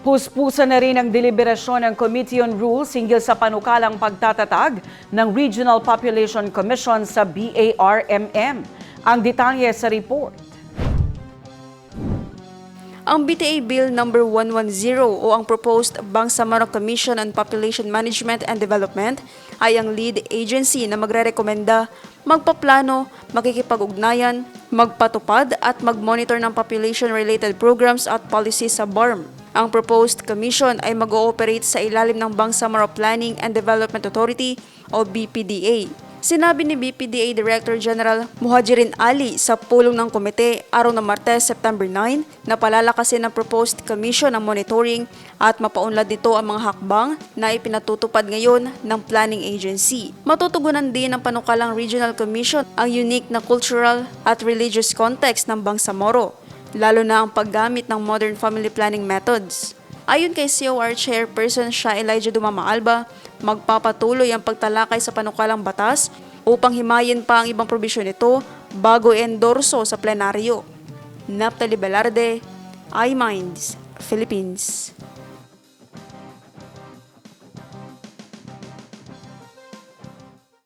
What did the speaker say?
Puspusa na rin ang deliberasyon ng Committee on Rules hinggil sa panukalang pagtatatag ng Regional Population Commission sa BARMM. Ang detalye sa report. Ang BTA Bill No. 110 o ang Proposed Bangsamoro Commission on Population Management and Development ay ang lead agency na magrerekomenda, magpaplano, makikipag-ugnayan, magpatupad at mag-monitor ng population-related programs at policies sa BARM. Ang proposed commission ay mag-ooperate sa ilalim ng Bangsamoro Planning and Development Authority o BPDA. Sinabi ni BPDA Director General Muhajirin Ali sa pulong ng komite araw ng Martes, September 9 na palalakasin ng proposed commission ang monitoring at mapaunlad nito ang mga hakbang na ipinatutupad ngayon ng planning agency. Matutugunan din ng panukalang regional commission ang unique na cultural at religious context ng Bangsamoro, lalo na ang paggamit ng modern family planning methods. Ayon kay COR Chairperson Shah Elijah Dumama Alba, magpapatuloy ang pagtalakay sa panukalang batas upang himayin pa ang ibang probisyon nito bago endorso sa plenaryo. Naptali Velarde, iMinds, Philippines.